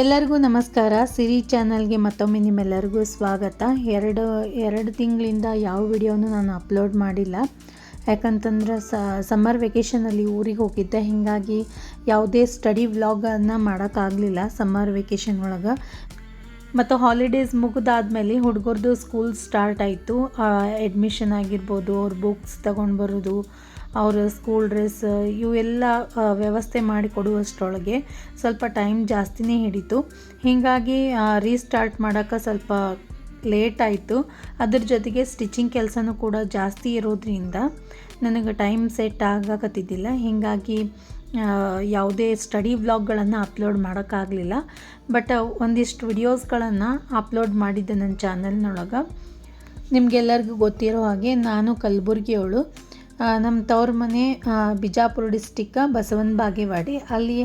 ಎಲ್ಲರಿಗೂ ನಮಸ್ಕಾರ. ಸಿರಿ ಚಾನಲ್ಗೆ ಮತ್ತೊಮ್ಮೆ ನಿಮ್ಮೆಲ್ಲರಿಗೂ ಸ್ವಾಗತ. ಎರಡು ಎರಡು ತಿಂಗಳಿಂದ ಯಾವ ವಿಡಿಯೋನು ನಾನು ಅಪ್ಲೋಡ್ ಮಾಡಿಲ್ಲ. ಯಾಕಂತಂದ್ರೆ ಸಮ್ಮರ್ ವೆಕೇಷನಲ್ಲಿ ಊರಿಗೆ ಹೋಗಿದ್ದೆ. ಹೀಗಾಗಿ ಯಾವುದೇ ಸ್ಟಡಿ ವ್ಲಾಗನ್ನು ಮಾಡೋಕ್ಕಾಗಲಿಲ್ಲ ಸಮ್ಮರ್ ವೆಕೇಷನ್ ಒಳಗೆ. ಮತ್ತು ಹಾಲಿಡೇಸ್ ಮುಗಿದಾದ್ಮೇಲೆ ಹುಡುಗರದು ಸ್ಕೂಲ್ ಸ್ಟಾರ್ಟ್ ಆಯಿತು. ಅಡ್ಮಿಷನ್ ಆಗಿರ್ಬೋದು, ಅವ್ರ ಬುಕ್ಸ್ ತೊಗೊಂಡು ಬರೋದು ಅವರ ಸ್ಕೂಲ್ ಡ್ರೆಸ್ ಇವೆಲ್ಲ ವ್ಯವಸ್ಥೆ ಮಾಡಿ ಕೊಡುವಷ್ಟರೊಳಗೆ ಸ್ವಲ್ಪ ಟೈಮ್ ಜಾಸ್ತಿನೇ ಹಿಡಿತು. ಹೀಗಾಗಿ ರೀಸ್ಟಾರ್ಟ್ ಮಾಡೋಕ್ಕೆ ಸ್ವಲ್ಪ ಲೇಟ್ ಆಯಿತು. ಅದ್ರ ಜೊತೆಗೆ ಸ್ಟಿಚಿಂಗ್ ಕೆಲಸನೂ ಕೂಡ ಜಾಸ್ತಿ ಇರೋದ್ರಿಂದ ನನಗೆ ಟೈಮ್ ಸೆಟ್ ಆಗಕತ್ತಿದ್ದಿಲ್ಲ. ಹೀಗಾಗಿ ಯಾವುದೇ ಸ್ಟಡಿ ವ್ಲಾಗ್ಗಳನ್ನು ಅಪ್ಲೋಡ್ ಮಾಡೋಕ್ಕಾಗಲಿಲ್ಲ. ಬಟ್ ಒಂದಿಷ್ಟು ವಿಡಿಯೋಸ್ಗಳನ್ನು ಅಪ್ಲೋಡ್ ಮಾಡಿದ್ದೆ ನನ್ನ ಚಾನಲ್ನೊಳಗೆ ನಿಮಗೆಲ್ಲರಿಗೂ ಗೊತ್ತಿರೋ ಹಾಗೆ ನಾನು ಕಲಬುರ್ಗಿಯವಳು. ನಮ್ಮ ತವ್ರ ಮನೆ ಬಿಜಾಪುರ ಡಿಸ್ಟಿಕ್ಕ ಬಸವನ ಬಾಗೇವಾಡಿ ಅಲ್ಲಿ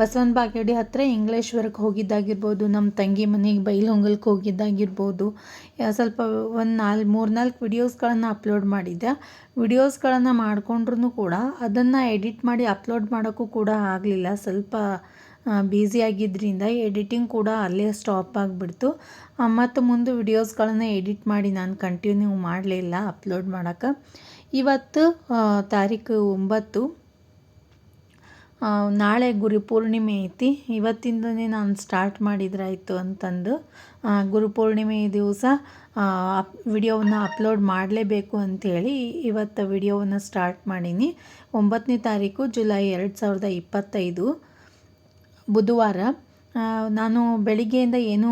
ಬಸವನ ಬಾಗೇವಾಡಿ ಹತ್ತಿರ ಇಂಗ್ಲೇಶ್ವರಕ್ಕೆ ಹೋಗಿದ್ದಾಗಿರ್ಬೋದು ನಮ್ಮ ತಂಗಿ ಮನೆಗೆ ಬೈಲಹೊಂಗಲ್ಗೆ ಹೋಗಿದ್ದಾಗಿರ್ಬೋದು. ಸ್ವಲ್ಪ ಒಂದು ನಾಲ್ಕು ಮೂರು, ನಾಲ್ಕು ವಿಡಿಯೋಸ್ಗಳನ್ನು ಅಪ್ಲೋಡ್ ಮಾಡಿದ್ದೆ. ವಿಡಿಯೋಸ್ಗಳನ್ನು ಮಾಡಿಕೊಂಡ್ರೂ ಕೂಡ ಅದನ್ನು ಎಡಿಟ್ ಮಾಡಿ ಅಪ್ಲೋಡ್ ಮಾಡೋಕ್ಕೂ ಕೂಡ ಆಗಲಿಲ್ಲ. ಸ್ವಲ್ಪ ಬ್ಯುಸಿ ಆಗಿದ್ದರಿಂದ ಎಡಿಟಿಂಗ್ ಕೂಡ ಅಲ್ಲೇ ಸ್ಟಾಪ್ ಆಗಿಬಿಡ್ತು. ಮತ್ತು ಮುಂದೆ ವಿಡಿಯೋಸ್ಗಳನ್ನು ಎಡಿಟ್ ಮಾಡಿ ನಾನು ಕಂಟಿನ್ಯೂ ಮಾಡಲಿಲ್ಲ ಅಪ್ಲೋಡ್ ಮಾಡೋಕ್ಕೆ ಇವತ್ತು ತಾರೀಕು ಒಂಬತ್ತು ನಾಳೆ ಗುರು ಪೂರ್ಣಿಮೆ ಐತಿ. ಇವತ್ತಿಂದನೇ ನಾನು ಸ್ಟಾರ್ಟ್ ಮಾಡಿದ್ರಾಯಿತು ಅಂತಂದು. ಗುರು ಪೂರ್ಣಿಮೆ ದಿವಸ ಅಪ್ ವಿಡಿಯೋವನ್ನು ಅಪ್ಲೋಡ್ ಮಾಡಲೇಬೇಕು ಅಂಥೇಳಿ ಇವತ್ತು ವಿಡಿಯೋವನ್ನು ಸ್ಟಾರ್ಟ್ ಮಾಡೀನಿ. ಒಂಬತ್ತನೇ ತಾರೀಕು ಜುಲೈ ಎರಡು ಸಾವಿರದ ಇಪ್ಪತ್ತೈದು. ಬುಧವಾರ ನಾನು ಬೆಳಿಗ್ಗೆಯಿಂದ ಏನೂ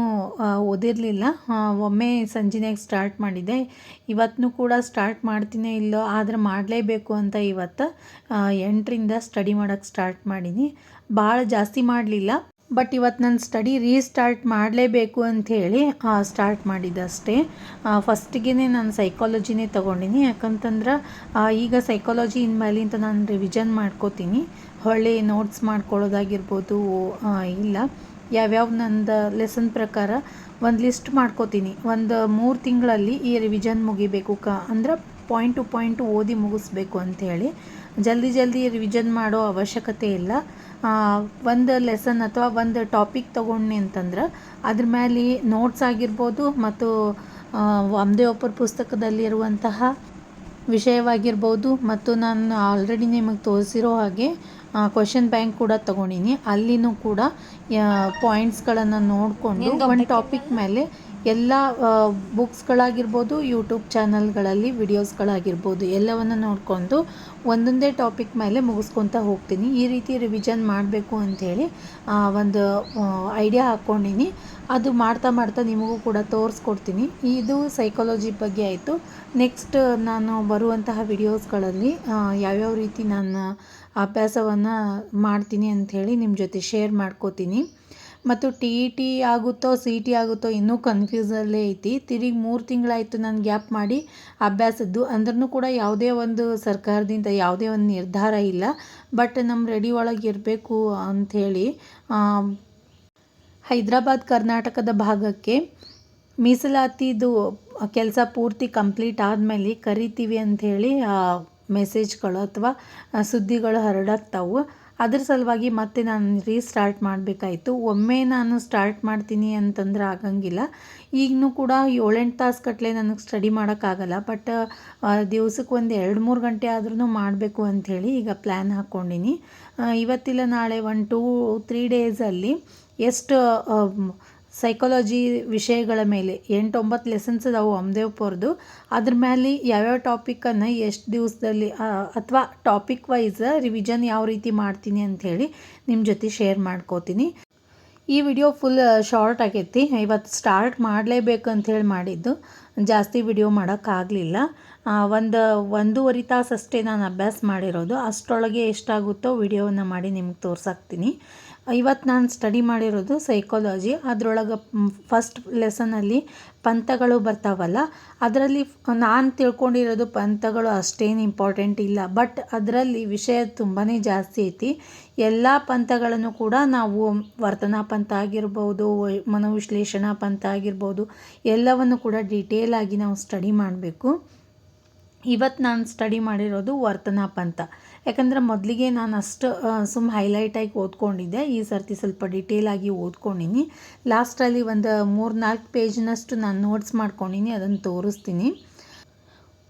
ಓದಿರಲಿಲ್ಲ. ಒಮ್ಮೆ ಸಂಜೆನಾಗ ಸ್ಟಾರ್ಟ್ ಮಾಡಿದೆ. ಇವತ್ತೂ ಕೂಡ ಸ್ಟಾರ್ಟ್ ಮಾಡ್ತೀನೋ ಇಲ್ಲೋ, ಆದರೆ ಮಾಡಲೇಬೇಕು ಅಂತ ಇವತ್ತು ಎಂಟರಿಂದ ಸ್ಟಡಿ ಮಾಡೋಕ್ಕೆ ಸ್ಟಾರ್ಟ್ ಮಾಡೀನಿ. ಭಾಳ ಜಾಸ್ತಿ ಮಾಡಲಿಲ್ಲ. ಬಟ್ ಇವತ್ತು ನಾನು ಸ್ಟಡಿ ರೀಸ್ಟಾರ್ಟ್ ಮಾಡಲೇಬೇಕು ಅಂಥೇಳಿ ಸ್ಟಾರ್ಟ್ ಮಾಡಿದ್ದಷ್ಟೇ ಫಸ್ಟಿಗೆ ನಾನು ಸೈಕಾಲಜಿನೇ ತೊಗೊಂಡಿನಿ. ಯಾಕಂತಂದ್ರೆ ಈಗ ಸೈಕಾಲಜಿ ಅಂತ ನಾನು ರಿವಿಷನ್ ಮಾಡ್ಕೋತೀನಿ. ಹೊಳ್ಳಿ ನೋಟ್ಸ್ ಮಾಡ್ಕೊಳ್ಳೋದಾಗಿರ್ಬೋದು ಇಲ್ಲ. ಯಾವ್ಯಾವ ನಂದು ಲೆಸನ್ ಪ್ರಕಾರ ಒಂದು ಲಿಸ್ಟ್ ಮಾಡ್ಕೋತೀನಿ. ಒಂದು ಮೂರು ತಿಂಗಳಲ್ಲಿ ಈ ರಿವಿಷನ್ ಮುಗಿಬೇಕು ಕ, ಅಂದ್ರೆ ಪಾಯಿಂಟ್ ಟು ಪಾಯಿಂಟ್ ಓದಿ ಮುಗಿಸ್ಬೇಕು ಅಂಥೇಳಿ ಜಲ್ದಿ ಜಲ್ದಿ ರಿವಿಷನ್ ಮಾಡೋ ಅವಶ್ಯಕತೆ ಇಲ್ಲ. ಒಂದು ಲೆಸನ್ ಅಥವಾ ಒಂದು ಟಾಪಿಕ್ ತೊಗೊಂಡ್ನಿ ಅಂತಂದ್ರೆ ಅದ್ರ ಮೇಲೆ ನೋಟ್ಸ್ ಆಗಿರ್ಬೋದು ಮತ್ತು ಒಂದೇ ಒಬ್ಬರ ಪುಸ್ತಕದಲ್ಲಿರುವಂತಹ ವಿಷಯವಾಗಿರ್ಬೋದು ಮತ್ತು ನಾನು ಆಲ್ರೆಡಿ ನಿಮಗೆ ತೋರಿಸಿರೋ ಹಾಗೆ ಕ್ವಶನ್ ಬ್ಯಾಂಕ್ ಕೂಡ ತಗೊಂಡಿನಿ. ಅಲ್ಲಿನೂ ಕೂಡ ಪಾಯಿಂಟ್ಸ್ಗಳನ್ನು ನೋಡಿಕೊಂಡು ಒಂದು ಟಾಪಿಕ್ ಮೇಲೆ ಎಲ್ಲ ಬುಕ್ಸ್ಗಳಾಗಿರ್ಬೋದು ಯೂಟ್ಯೂಬ್ ಚಾನಲ್ಗಳಲ್ಲಿ ವಿಡಿಯೋಸ್ಗಳಾಗಿರ್ಬೋದು ಎಲ್ಲವನ್ನು ನೋಡಿಕೊಂಡು ಒಂದೊಂದೇ ಟಾಪಿಕ್ ಮೇಲೆ ಮುಗಿಸ್ಕೊತಾ ಹೋಗ್ತೀನಿ. ಈ ರೀತಿ ರಿವಿಷನ್ ಮಾಡಬೇಕು ಅಂಥೇಳಿ ಒಂದು ಐಡಿಯಾ ಹಾಕ್ಕೊಂಡಿನಿ ಅದು ಮಾಡ್ತಾ ಮಾಡ್ತಾ ನಿಮಗೂ ಕೂಡ ತೋರಿಸ್ಕೊಡ್ತೀನಿ. ಇದು ಸೈಕಾಲಜಿ ಬಗ್ಗೆ ಆಯಿತು. ನೆಕ್ಸ್ಟ್ ನಾನು ಬರುವಂತಹ ವಿಡಿಯೋಸ್ಗಳಲ್ಲಿ ಯಾವ್ಯಾವ ರೀತಿ ನಾನು ಅಭ್ಯಾಸವನ್ನು ಮಾಡ್ತೀನಿ ಅಂಥೇಳಿ ನಿಮ್ಮ ಜೊತೆ ಶೇರ್ ಮಾಡ್ಕೋತೀನಿ. ಮತ್ತು ಟಿ ಇ ಟಿ ಆಗುತ್ತೋ, ಸಿ ಟಿ ಆಗುತ್ತೋ ಇನ್ನೂ ಕನ್ಫ್ಯೂಸಲ್ಲೇ ಐತಿ. ತಿರುಗಿ ಮೂರು ತಿಂಗಳಾಯಿತು ನಾನು ಗ್ಯಾಪ್ ಮಾಡಿ ಅಭ್ಯಾಸದ್ದು. ಅಂದ್ರೂ ಕೂಡ ಯಾವುದೇ ಒಂದು ಸರ್ಕಾರದಿಂದ ಯಾವುದೇ ಒಂದು ನಿರ್ಧಾರ ಇಲ್ಲ. ಬಟ್ ನಮ್ಮ ರೆಡಿ ಒಳಗೆ ಇರಬೇಕು ಅಂಥೇಳಿ ಹೈದರಾಬಾದ್ ಕರ್ನಾಟಕದ ಭಾಗಕ್ಕೆ ಮೀಸಲಾತಿದು ಕೆಲಸ ಪೂರ್ತಿ ಕಂಪ್ಲೀಟ್ ಆದಮೇಲೆ ಕರಿತೀವಿ ಅಂಥೇಳಿ ಮೆಸೇಜ್ಗಳು ಅಥವಾ ಸುದ್ದಿಗಳು ಹರಡಾಗ್ತಾವು. ಅದ್ರ ಸಲುವಾಗಿ ಮತ್ತೆ ನಾನು ರೀಸ್ಟಾರ್ಟ್ ಮಾಡಬೇಕಾಯಿತು. ಒಮ್ಮೆ ನಾನು ಸ್ಟಾರ್ಟ್ ಮಾಡ್ತೀನಿ ಅಂತಂದ್ರೆ ಆಗಂಗಿಲ್ಲ. ಈಗನೂ ಕೂಡ ಏಳೆಂಟು ತಾಸು ಗಟ್ಟಲೆ ನನಗೆ ಸ್ಟಡಿ ಮಾಡೋಕ್ಕಾಗಲ್ಲ. ಬಟ್ ದಿವ್ಸಕ್ಕೆ ಒಂದು ಎರಡು ಮೂರು ಗಂಟೆ ಆದ್ರೂ ಮಾಡಬೇಕು ಅಂಥೇಳಿ ಈಗ ಪ್ಲ್ಯಾನ್ ಹಾಕ್ಕೊಂಡಿನಿ. ಇವತ್ತಿಲ್ಲ, ನಾಳೆ ಒನ್ ಟೂ ತ್ರೀ ಡೇಸಲ್ಲಿ ಎಷ್ಟು ಸೈಕಾಲಜಿ ವಿಷಯಗಳ ಮೇಲೆ ಎಂಟೊಂಬತ್ತು ಲೆಸನ್ಸ್ ಅದಾವು ಅಮ್ದೇವ್ಪುರದು. ಅದ್ರ ಮೇಲೆ ಯಾವ್ಯಾವ ಟಾಪಿಕನ್ನು ಎಷ್ಟು ದಿವಸದಲ್ಲಿ ಅಥವಾ ಟಾಪಿಕ್ ವೈಸ್ ರಿವಿಷನ್ ಯಾವ ರೀತಿ ಮಾಡ್ತೀನಿ ಅಂಥೇಳಿ ನಿಮ್ಮ ಜೊತೆ ಶೇರ್ ಮಾಡ್ಕೋತೀನಿ. ಈ ವಿಡಿಯೋ ಫುಲ್ ಶಾರ್ಟ್ ಆಗೈತಿ. ಇವತ್ತು ಸ್ಟಾರ್ಟ್ ಮಾಡಲೇಬೇಕು ಅಂಥೇಳಿ ಮಾಡಿದ್ದು. ಜಾಸ್ತಿ ವಿಡಿಯೋ ಮಾಡೋಕ್ಕಾಗಲಿಲ್ಲ ಒಂದು, ಒಂದೂವರೆ ತಾಸಷ್ಟೇ ನಾನು ಅಭ್ಯಾಸ ಮಾಡಿರೋದು. ಅಷ್ಟೊಳಗೆ ಎಷ್ಟಾಗುತ್ತೋ ವಿಡಿಯೋವನ್ನು ಮಾಡಿ ನಿಮ್ಗೆ ತೋರ್ಸಾಕ್ತೀನಿ. ಇವತ್ತು ನಾನು ಸ್ಟಡಿ ಮಾಡಿರೋದು ಸೈಕಾಲಜಿ ಅದರೊಳಗೆ ಫಸ್ಟ್ ಲೆಸನಲ್ಲಿ ಪಂಥಗಳು ಬರ್ತಾವಲ್ಲ, ಅದರಲ್ಲಿ ನಾನು ತಿಳ್ಕೊಂಡಿರೋದು ಪಂಥಗಳು ಅಷ್ಟೇನು ಇಂಪಾರ್ಟೆಂಟ್ ಇಲ್ಲ. ಬಟ್ ಅದರಲ್ಲಿ ವಿಷಯ ತುಂಬಾ ಜಾಸ್ತಿ ಐತಿ. ಎಲ್ಲ ಪಂಥಗಳನ್ನು ಕೂಡ ನಾವು ವರ್ತನಾ ಪಂಥ ಆಗಿರ್ಬೋದು, ಮನೋವಿಶ್ಲೇಷಣಾ ಪಂಥ ಆಗಿರ್ಬೋದು, ಎಲ್ಲವನ್ನು ಕೂಡ ಡೀಟೇಲಾಗಿ ನಾವು ಸ್ಟಡಿ ಮಾಡಬೇಕು. ಇವತ್ತು ನಾನು ಸ್ಟಡಿ ಮಾಡಿರೋದು ವರ್ತನಾಪ್ ಅಂತ. ಯಾಕಂದರೆ ಮೊದಲಿಗೆ ನಾನು ಅಷ್ಟು ಸುಮ್ಮ ಹೈಲೈಟಾಗಿ ಓದ್ಕೊಂಡಿದ್ದೆ. ಈ ಸರ್ತಿ ಸ್ವಲ್ಪ ಡಿಟೇಲಾಗಿ ಓದ್ಕೊಂಡಿನಿ. ಲಾಸ್ಟಲ್ಲಿ ಒಂದು ಮೂರು ನಾಲ್ಕು ಪೇಜ್ನಷ್ಟು ನಾನು ನೋಟ್ಸ್ ಮಾಡ್ಕೊಂಡಿನಿ ಅದನ್ನು ತೋರಿಸ್ತೀನಿ.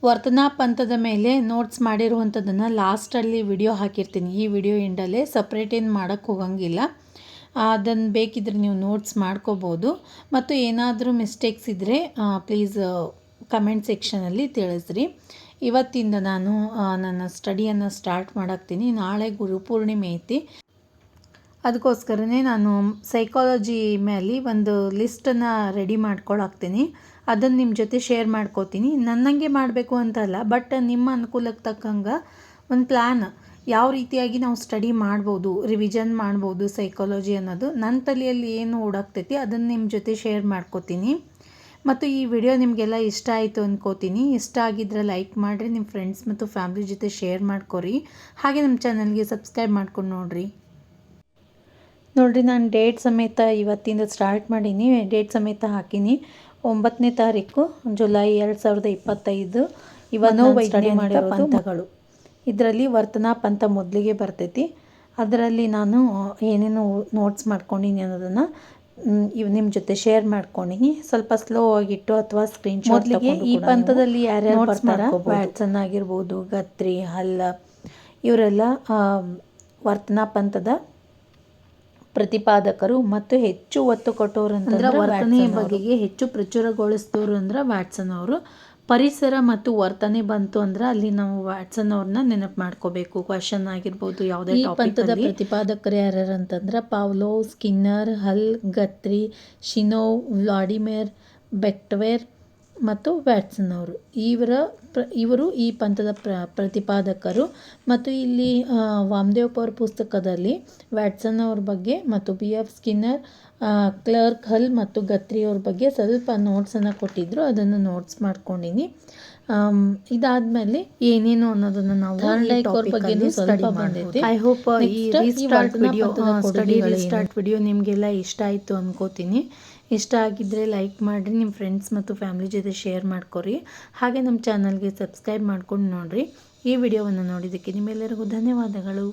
ವರ್ತನಾ ಪಂಥದ ಮೇಲೆ ನೋಟ್ಸ್ ಮಾಡಿರುವಂಥದ್ದನ್ನು ಲಾಸ್ಟಲ್ಲಿ ವಿಡಿಯೋ ಹಾಕಿರ್ತೀನಿ. ಈ ವಿಡಿಯೋ ಎಂಡಲ್ಲೇ ಸಪ್ರೇಟ್ ಏನು ಮಾಡೋಕ್ಕೆ ಹೋಗಂಗಿಲ್ಲ. ಅದನ್ನು ಬೇಕಿದ್ರೆ ನೀವು ನೋಟ್ಸ್ ಮಾಡ್ಕೋಬೋದು. ಮತ್ತು ಏನಾದರೂ ಮಿಸ್ಟೇಕ್ಸ್ ಇದ್ದರೆ ಪ್ಲೀಸ್ ಕಮೆಂಟ್ ಸೆಕ್ಷನಲ್ಲಿ ತಿಳಿಸ್ರಿ. ಇವತ್ತಿಂದ ನಾನು ನನ್ನ ಸ್ಟಡಿಯನ್ನು ಸ್ಟಾರ್ಟ್ ಮಾಡಾಕ್ತೀನಿ. ನಾಳೆ ಗುರುಪೂರ್ಣಿಮೆ ಐತಿ. ಅದಕ್ಕೋಸ್ಕರನೇ ನಾನು ಸೈಕಾಲಜಿ ಮೇಲೆ ಒಂದು ಲಿಸ್ಟನ್ನು ರೆಡಿ ಮಾಡ್ಕೊಳಾಕ್ತೀನಿ. ಅದನ್ನು ನಿಮ್ಮ ಜೊತೆ ಶೇರ್ ಮಾಡ್ಕೋತೀನಿ. ನನ್ನಂಗೆ ಮಾಡಬೇಕು ಅಂತಲ್ಲ, ಬಟ್ ನಿಮ್ಮ ಅನುಕೂಲಕ್ಕೆ ತಕ್ಕಂಗೆ ಒಂದು ಪ್ಲ್ಯಾನ್ ಯಾವ ರೀತಿಯಾಗಿ ನಾವು ಸ್ಟಡಿ ಮಾಡ್ಬೋದು, ರಿವಿಷನ್ ಮಾಡ್ಬೋದು ಸೈಕಾಲಜಿ ಅನ್ನೋದು ನನ್ನ ತಲೆಯಲ್ಲಿ ಏನು ಓಡಾಕ್ತೈತಿ ಅದನ್ನು ನಿಮ್ಮ ಜೊತೆ ಶೇರ್ ಮಾಡ್ಕೋತೀನಿ. ಮತ್ತು ಈ ವಿಡಿಯೋ ನಿಮಗೆಲ್ಲ ಇಷ್ಟ ಆಯಿತು ಅಂದ್ಕೋತೀನಿ ಇಷ್ಟ ಆಗಿದ್ರೆ ಲೈಕ್ ಮಾಡಿರಿ ನಿಮ್ಮ ಫ್ರೆಂಡ್ಸ್ ಮತ್ತು ಫ್ಯಾಮ್ಲಿ ಜೊತೆ ಶೇರ್ ಮಾಡ್ಕೊರಿ. ಹಾಗೆ ನಮ್ಮ ಚಾನಲ್ಗೆ ಸಬ್ಸ್ಕ್ರೈಬ್ ಮಾಡ್ಕೊಂಡು ನೋಡಿರಿ. ನೋಡಿರಿ ನಾನು ಡೇಟ್ ಸಮೇತ ಇವತ್ತಿಂದ ಸ್ಟಾರ್ಟ್ ಮಾಡೀನಿ. ಡೇಟ್ ಸಮೇತ ಹಾಕೀನಿ. ಒಂಬತ್ತನೇ ತಾರೀಕು ಜುಲೈ ಎರಡು ಸಾವಿರದ ಇಪ್ಪತ್ತೈದು. ಇವನು ಸ್ಟಡಿ ಮಾಡಿರೋ ಪಂಥಗಳು. ಇದರಲ್ಲಿ ವರ್ತನಾ ಪಂಥ ಮೊದಲಿಗೆ ಬರ್ತೈತಿ. ಅದರಲ್ಲಿ ನಾನು ಏನೇನು ನೋಟ್ಸ್ ಮಾಡ್ಕೊಂಡಿನಿ ಅನ್ನೋದನ್ನು ಇವ್ ನಿಮ್ಮ ಜೊತೆ ಶೇರ್ ಮಾಡ್ಕೊಂಡು ಸ್ವಲ್ಪ ಸ್ಲೋ ಆಗಿಟ್ಟು ಅಥವಾ ಸ್ಕ್ರೀನ್ ಮೊದಲಿಗೆ ಈ ಪಂಥದಲ್ಲಿ ಯಾರ್ಯಾರು ಬರ್ತಾರ? ವ್ಯಾಟ್ಸನ್ ಆಗಿರ್ಬೋದು ಗತ್ರಿ ಹಲ್ಲ ಇವರೆಲ್ಲ ವರ್ತನಾ ಪಂಥದ ಪ್ರತಿಪಾದಕರು ಮತ್ತು ಹೆಚ್ಚು ಒತ್ತು ಕೊಟ್ಟವರು ಅಂತಂದ್ರೆ ವರ್ತನೆಯ ಬಗೆಗೆ ಹೆಚ್ಚು ಪ್ರಚುರಗೊಳಿಸಿದವರು ಅಂದ್ರೆ ವ್ಯಾಟ್ಸನ್ ಅವರು. ಪರಿಸರ ಮತ್ತು ವರ್ತನೆ ಬಂತು ಅಂದ್ರೆ ಅಲ್ಲಿ ನಾವು ವ್ಯಾಟ್ಸನ್ ಅವ್ರನ್ನ ನೆನಪು ಮಾಡ್ಕೋಬೇಕು. ಕ್ವಶನ್ ಆಗಿರ್ಬೋದು ಯಾವುದೇ ಪಂಥದ ಪ್ರತಿಪಾದಕರು ಯಾರ್ಯಾರು ಅಂತಂದ್ರೆ ಪಾವ್ಲೋ ಸ್ಕಿನ್ನರ್ ಹಲ್ ಗತ್ರಿ ಶಿನೋ ವ್ಲಾಡಿಮಿರ್ ಬೆಕ್ಟ್ವೇರ್ ಮತ್ತು ವ್ಯಾಟ್ಸನ್ ಅವರು ಇವರ ಪ್ರ ಇವರು ಈ ಪಂಥದ ಪ್ರ ಪ್ರತಿಪಾದಕರು. ಮತ್ತು ಇಲ್ಲಿ ವಾಮದೇವ್ ಅವ್ರ ಪುಸ್ತಕದಲ್ಲಿ ವ್ಯಾಟ್ಸನ್ ಅವ್ರ ಬಗ್ಗೆ ಮತ್ತು B. F. Skinner Clark Hull ಮತ್ತು ಗತ್ರಿ ಅವ್ರ ಬಗ್ಗೆ ಸ್ವಲ್ಪ ನೋಟ್ಸನ್ನು ಕೊಟ್ಟಿದ್ರು. ಅದನ್ನು ನೋಟ್ಸ್ ಮಾಡ್ಕೊಂಡಿನಿ. ಇದಾದ್ಮೇಲೆ ಏನೇನು ಅನ್ನೋದನ್ನ ನಾವು ಅವ್ರ ಬಗ್ಗೆ ಸ್ವಲ್ಪ ಬಂದೈತೆ ಐ ಹೋಪ್ ಈ restart video study restart video ನಿಮಗೆಲ್ಲ ಇಷ್ಟ ಆಯಿತು ಅನ್ಕೋತೀನಿ. ಇಷ್ಟ ಆಗಿದ್ದರೆ ಲೈಕ್ ಮಾಡಿರಿ ನಿಮ್ಮ ಫ್ರೆಂಡ್ಸ್ ಮತ್ತು ಫ್ಯಾಮ್ಲಿ ಜೊತೆ ಶೇರ್ ಮಾಡ್ಕೊರಿ. ಹಾಗೆ ನಮ್ಮ ಚಾನಲ್ಗೆ ಸಬ್ಸ್ಕ್ರೈಬ್ ಮಾಡ್ಕೊಂಡು ನೋಡಿರಿ. ಈ ವಿಡಿಯೋವನ್ನು ನೋಡಿದ್ದಕ್ಕೆ ನಿಮ್ಮೆಲ್ಲರಿಗೂ ಧನ್ಯವಾದಗಳು.